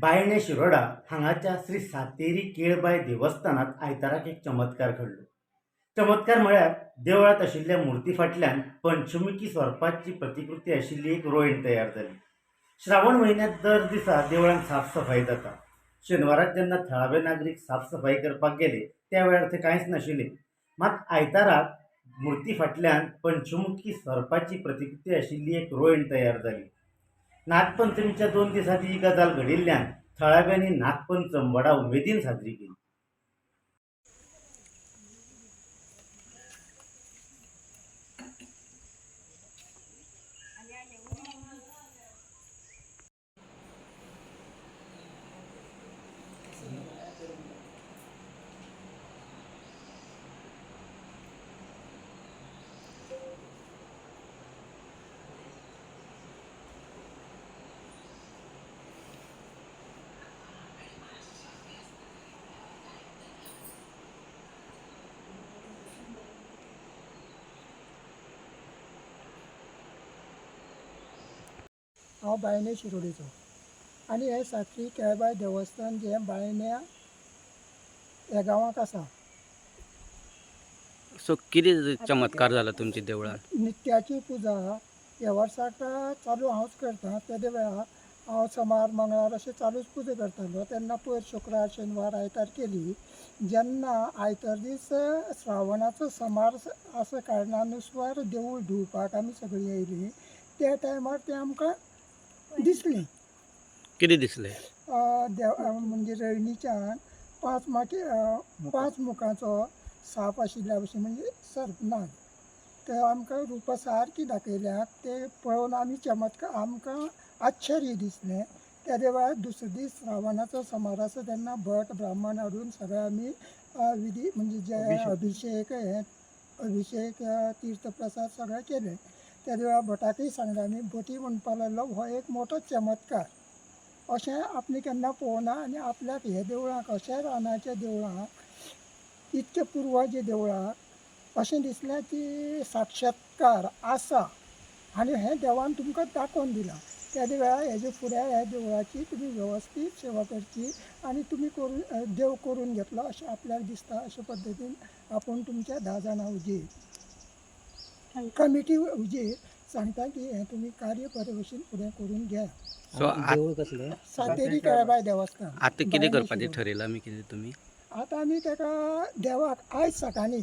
बायणे शिरोडा हांगाच्या श्री सातेरी केळबाय देवस्थानात आयताराक एक चमत्कार घडलो. चमत्कार म्हळ्यार देवळात आशिल्ल्या मुर्ती फाटल्यान पंचमुखी स्वरूपाची प्रतिकृती आशिल्ली एक रोयण तयार जाली. श्रावण म्हयन्यांत दर दिसा देवळांत साफसफाई जाता. शेनवाराक जेन्ना थळावे नागरीक साफसफाई करपाक गेले त्या वेळार थंय कांयच नाशिल्लें मात आयताराक मुर्ती फाटल्यान पंचमुखी स्वरूपाची प्रतिकृती आशिल्ली एक रोयण तयार जाली. नागपंचमीच्या दोन दिसांनी ही गजाल घडिल्ल्यान थळाव्यांनी नागपंचम व्हडा उमेदीन साजरी केली. हांव बायणे शिरोडेचो. आनी हें सात्री केळबाय देवस्थान जें बायण्या ह्या गांवांत आसा सो कितें चमत्कार जाला तुमच्या देवळान नित्याची पुजा ह्या वर्साक चालू हांवच करतां तेदे वेळार हांव सोमार मंगळार अशें चालूच पुजा करतालो तेन्ना पयर शुक्रार शेनवार आयतार केली. जेन्ना आयतार दीस श्रावणाचो समार आसा कारणानुसार देवूळ धुवपाक आमी सगळीं येयलीं. त्या टायमार तें आमकां दिसलें. कितें दिसलें? अ, देव अ, म्हणजे रळणीच्यान पांच माकी अ, पांच मुखांचो साप आशिल्ल्या भशेन म्हणजे सर्पनाग ते आमकां रुपां सारकी दाखयल्यात ते पळोवन आमी चमत्कार आमकां आश्चर्य दिसलें. तेदे वेळार दुसरे दीस श्रावणाचो समार आसा तेन्ना भट ब्राह्मण हाडून सगळे आमी अ, विधी म्हणजे जे अभिशेक हे अभिशेक अ, तीर्थप्रसाद सगळे केले. तेदे वेळार भटाकय सांगलें न्ही भटी म्हणपा लागलो हो एक मोठो चमत्कार. अशें आपणें केन्ना पळोवना आनी आपल्याक हे देवळांक अशें रानाच्या देवळांक इतके पुर्वजे देवळांक अशें दिसलें की साक्षात्कार आसा. आनी हें देवान तुमकां दाखोवन दिलां. त्या वेळार हेजे फुडें ह्या देवळाची तुमी वेवस्थीत सेवा करची आनी तुमी करून देव करून घेतलो अशें आपल्याक दिसता अशे पद्दतीन आपूण तुमच्या धा जाणां उजेर कमिटी उजेर सांगता की हें तुमी कार्य भशेन फुडें करून घ्या. सो आत- देवूळ कसलें? सातेरी केळबाय देवस्थान. आतां कितें करपाचें शिरोड. ठरयलां आमी कितें तुमी आतां आमी ताका देवाक आयज सकाळीं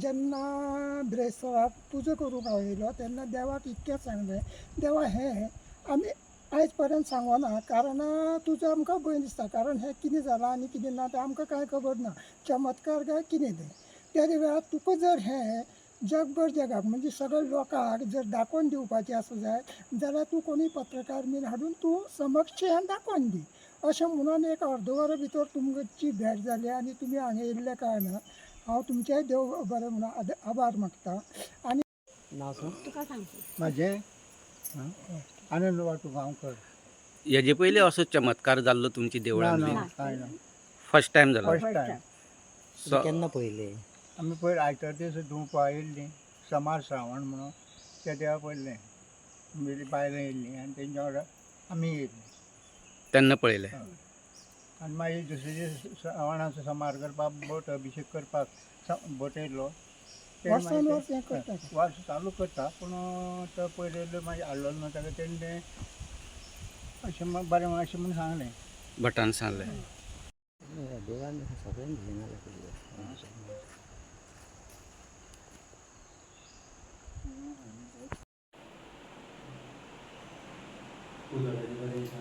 जेन्ना ब्रेसराक पुजा करूंक हांव तेन्ना देवाक इतकेंच सांगलें देवा हें आमी आयज पर्यंत सांगोना कारण तुजो आमकां भंय दिसता कारण हें कितें जालां आनी कितें ना तें आमकां कांय खबर ना चमत्कार काय कितें तें? त्या वेळार तुका जर हें जगभर जगाक म्हणजे सगळ्या लोकांक जर दाखोवन दिवपाचें आसा जाय जाल्यार तूं कोणी पत्रकार बीन हाडून तूं समक्ष हें दाखोवन दी. अशें म्हणून एक अर्द वरा भितर तुमची भेट जाली आनी तुमी हांगा येयल्ल्या कारणान हांव तुमचेय देव बरें म्हणून आभार मागता. आनी नाव सांग. म्हाजें आनंद वाटू गांवकर हेजे पयलीं असो चमत्कार जाल्लो तुमच्या देवळान ना कांय ना. फर्स्ट टायम जालो फर्स्ट टायम सो केन्ना पयले आमी पयर आयतार दीस धुवपा येयल्लीं समार श्रावण म्हणून त्या देवा पडलें आमगेलीं बायलां येयल्लीं आनी तेंच्या वांगडा आमी येयल्लीं तेन्ना पळयलें आनी मागीर दुसरे दीस श्रावणाचो समार करपाक बोट अभिशेक करपाक स- बोट येयलो ते वर्सान मागीर वर्स ते- हें करता ते. वर्स चालू करता पूण तो पयले येयलो मागीर हाडलो ना ताका तेणी तें अशें बरें म्हण अशें म्हण सांगलें. भटान सांगलें. देवान सगळ्यांक घेवन आल्या Gracias.